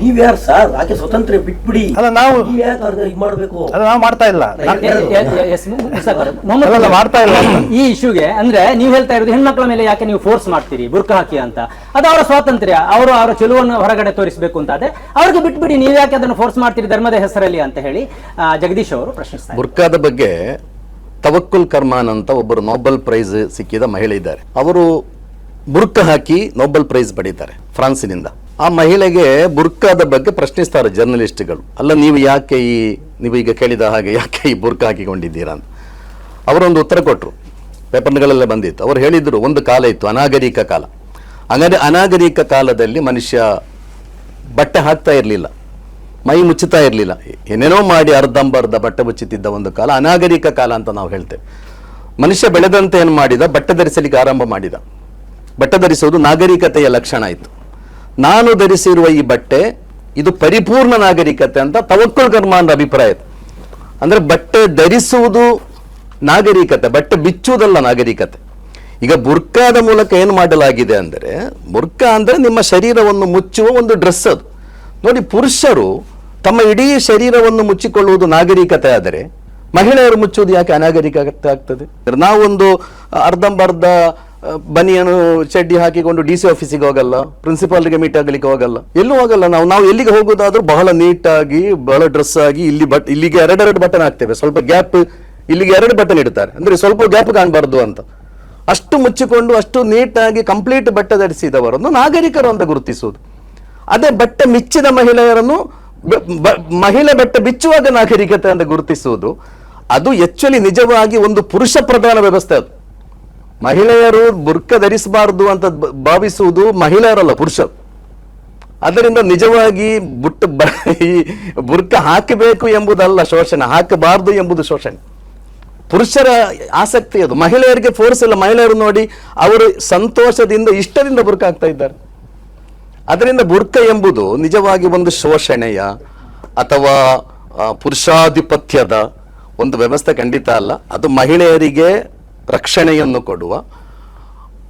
ನೀವ್ ಯಾರು ಸರ್? ಆಕೆ ಸ್ವತಂತ್ರ ಬಿಟ್ಬಿಡಿ. ಅಲ್ಲ, ನಾವು- ನೀವ್ ಯಾಕೆ ಅವ್ರಿಗೆ ಇದ್ ಮಾಡ್ಬೇಕು? ಅದು ನಾವು ಮಾಡ್ತಾ ಇಲ್ಲ. ನಾನು- ಮಾಡ್ತಾ ಇಲ್ಲ. ಅಂತ. ಈ ಇಶ್ಯೂಗೆ ಅಂದ್ರೆ ನೀವು ಹೇಳ್ತಾ ಇರೋದು ಹೆಣ್ಮಕ್ಳ ಮೇಲೆ ಯಾಕೆ ನೀವು ಫೋರ್ಸ್ ಮಾಡ್ತೀರಿ ಬುರ್ಕ ಹಾಕಿ ಅಂತ. ಅದು ಅವರ ಸ್ವಾತಂತ್ರ್ಯ ಅವರು ಅವರ ಚೆಲುವನ್ನು ಹೊರಗಡೆ ತೋರಿಸಬೇಕು ಅಂತ. ಅದೇ ಅವ್ರಿಗೆ ಬಿಟ್ಬಿಡಿ ನೀವು ಯಾಕೆ ಅದನ್ನು ಫೋರ್ಸ್ ಮಾಡ್ತೀರಿ ಧರ್ಮದ ಹೆಸರಲ್ಲಿ ಅಂತ ಹೇಳಿ ಆ, ಜಗದೀಶ್ ಅವರು ಪ್ರಶ್ನಿಸ್ತಾರೆ ಬುರ್ಕಾದ ಬಗ್ಗೆ ತವಕ್ಕುಲ್ ಕರ್ಮಾನ್ ಅಂತ ಒಬ್ಬರು ನೊಬೆಲ್ ಪ್ರೈಸ್ ಸಿಕ್ಕಿದ ಮಹಿಳೆ ಇದ್ದಾರೆ. ಅವರು ಬುರ್ಕ ಹಾಕಿ ನೊಬೆಲ್ ಪ್ರೈಸ್ ಪಡೀತಾರೆ ಫ್ರಾನ್ಸಿನಿಂದ. ಆ ಮಹಿಳೆಗೆ ಬುರ್ಕಾದ ಬಗ್ಗೆ ಪ್ರಶ್ನಿಸ್ತಾರೆ ಜರ್ನಲಿಸ್ಟ್ಗಳು. ಅಲ್ಲ, ನೀವು ಯಾಕೆ ಈ, ನೀವು ಈಗ ಕೇಳಿದ ಹಾಗೆ ಯಾಕೆ ಈ ಬುರ್ಕ ಹಾಕಿಕೊಂಡಿದ್ದೀರಾ ಅಂತ. ಅವರೊಂದು ಉತ್ತರ ಕೊಟ್ಟರು ಪೇಪರ್ಗಳಲ್ಲೇ ಬಂದಿತ್ತು. ಅವರು ಹೇಳಿದರು, ಒಂದು ಕಾಲ ಇತ್ತು, ಅನಾಗರಿಕ ಕಾಲ. ಅನಾಗ ಅನಾಗರಿಕ ಕಾಲದಲ್ಲಿ ಮನುಷ್ಯ ಬಟ್ಟೆ ಹಾಕ್ತಾ ಇರಲಿಲ್ಲ, ಮೈ ಮುಚ್ಚುತ್ತಾ ಇರಲಿಲ್ಲ. ಏನೇನೋ ಮಾಡಿ ಅರ್ಧಂಬರ್ಧ ಬಟ್ಟೆ ಮುಚ್ಚುತ್ತಿದ್ದ ಒಂದು ಕಾಲ, ಅನಾಗರಿಕ ಕಾಲ ಅಂತ ನಾವು ಹೇಳ್ತೇವೆ. ಮನುಷ್ಯ ಬೆಳೆದಂತೆ ಏನು ಮಾಡಿದ? ಬಟ್ಟೆ ಧರಿಸಲಿಕ್ಕೆ ಆರಂಭ ಮಾಡಿದ. ಬಟ್ಟೆ ಧರಿಸುವುದು ನಾಗರಿಕತೆಯ ಲಕ್ಷಣ ಇತ್ತು. ನಾನು ಧರಿಸಿರುವ ಈ ಬಟ್ಟೆ, ಇದು ಪರಿಪೂರ್ಣ ನಾಗರಿಕತೆ ಅಂತ ತವಕ್ಕುಲ್ ಕರ್ಮಾನ್ ಅಭಿಪ್ರಾಯ ಅಂದ್ರೆ ಬಟ್ಟೆ ಧರಿಸುವುದು ನಾಗರಿಕತೆ, ಬಟ್ಟೆ ಬಿಚ್ಚುವುದಲ್ಲ ನಾಗರಿಕತೆ. ಈಗ ಬುರ್ಕಾದ ಮೂಲಕ ಏನು ಮಾಡಲಾಗಿದೆ ಅಂದರೆ ಬುರ್ಕಾ ಅಂದರೆ ನಿಮ್ಮ ಶರೀರವನ್ನು ಮುಚ್ಚುವ ಒಂದು ಡ್ರೆಸ್ ಅದು. ನೋಡಿ, ಪುರುಷರು ತಮ್ಮ ಇಡೀ ಶರೀರವನ್ನು ಮುಚ್ಚಿಕೊಳ್ಳುವುದು ನಾಗರಿಕತೆ ಆದರೆ, ಮಹಿಳೆಯರು ಮುಚ್ಚುವುದು ಯಾಕೆ ಅನಾಗರಿಕತೆ ಆಗ್ತದೆ? ನಾವೊಂದು ಅರ್ಧಂಬರ್ಧ ಆ, ಬನಿಯನು ಚಡ್ಡಿ ಹಾಕಿಕೊಂಡು ಡಿ ಸಿ ಆಫೀಸಿಗೆ ಹೋಗಲ್ಲ ಪ್ರಿನ್ಸಿಪಾಲ್ಗೆ ಮೀಟ್ ಆಗಲಿಕ್ಕೆ ಹೋಗಲ್ಲ. ಎಲ್ಲೂ ಹೋಗಲ್ಲ ನಾವು. ನಾವು ಎಲ್ಲಿಗೆ ಹೋಗೋದಾದ್ರೂ ಬಹಳ ನೀಟಾಗಿ ಬಹಳ ಡ್ರೆಸ್ ಆಗಿ ಇಲ್ಲಿ ಬಟ್ ಇಲ್ಲಿಗೆ ಎರಡೆರಡು ಬಟನ್ ಹಾಕ್ತೇವೆ. ಸ್ವಲ್ಪ ಗ್ಯಾಪ್ ಇಲ್ಲಿಗೆ ಎರಡು ಬಟನ್ ಇಡ್ತಾರೆ. ಅಂದ್ರೆ ಸ್ವಲ್ಪ ಗ್ಯಾಪ್ ಕಾಣಬಾರ್ದು ಅಂತ. ಅಷ್ಟು ಮುಚ್ಚಿಕೊಂಡು ಅಷ್ಟು ನೀಟಾಗಿ ಕಂಪ್ಲೀಟ್ ಬಟ್ಟೆ ಧರಿಸಿದವರನ್ನು ನಾಗರಿಕರು ಅಂತ ಗುರುತಿಸುವುದು. ಅದೇ ಬಟ್ಟೆ ಮಿಚ್ಚಿದ ಮಹಿಳೆಯರನ್ನು ಮಹಿಳೆ ಬಟ್ಟೆ ಬಿಚ್ಚುವಾಗ ನಾಗರಿಕತೆ ಅಂತ ಗುರುತಿಸುವುದು. ಅದು ಆಕ್ಚುಲಿ ನಿಜವಾಗಿ ಒಂದು ಪುರುಷ ಪ್ರಧಾನ ವ್ಯವಸ್ಥೆ ಅದು. ಮಹಿಳೆಯರು ಬುರ್ಕ ಧರಿಸಬಾರದು ಅಂತ ಭಾವಿಸುವುದು ಮಹಿಳೆಯರಲ್ಲ, ಪುರುಷರು. ಅದರಿಂದ ನಿಜವಾಗಿ ಬುಟ್ಟ ಈ ಬುರ್ಕ ಹಾಕಬೇಕು ಎಂಬುದಲ್ಲ ಶೋಷಣೆ, ಹಾಕಬಾರದು ಎಂಬುದು ಶೋಷಣೆ. ಪುರುಷರ ಆಸಕ್ತಿ ಅದು. ಮಹಿಳೆಯರಿಗೆ ಫೋರ್ಸ್ ಇಲ್ಲ. ಮಹಿಳೆಯರು ನೋಡಿ ಅವರು ಸಂತೋಷದಿಂದ, ಇಷ್ಟದಿಂದ ಬುರ್ಕ ಆಗ್ತಾ ಇದ್ದಾರೆ. ಅದರಿಂದ ಬುರ್ಕ ಎಂಬುದು ನಿಜವಾಗಿ ಒಂದು ಶೋಷಣೆಯ ಅಥವಾ ಪುರುಷಾಧಿಪತ್ಯದ ಒಂದು ವ್ಯವಸ್ಥೆ ಖಂಡಿತ ಅಲ್ಲ. ಅದು ಮಹಿಳೆಯರಿಗೆ ರಕ್ಷಣೆಯನ್ನು ಕೊಡುವ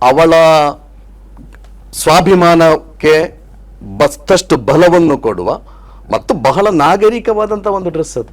ಅವಳ ಸ್ವಾಭಿಮಾನಕ್ಕೆ ಬಸ್ತಷ್ಟು ಬಲವನ್ನು ಕೊಡುವ ಮತ್ತು ಬಹಳ ನಾಗರಿಕವಾದಂಥ ಒಂದು ಡ್ರೆಸ್ ಅದು.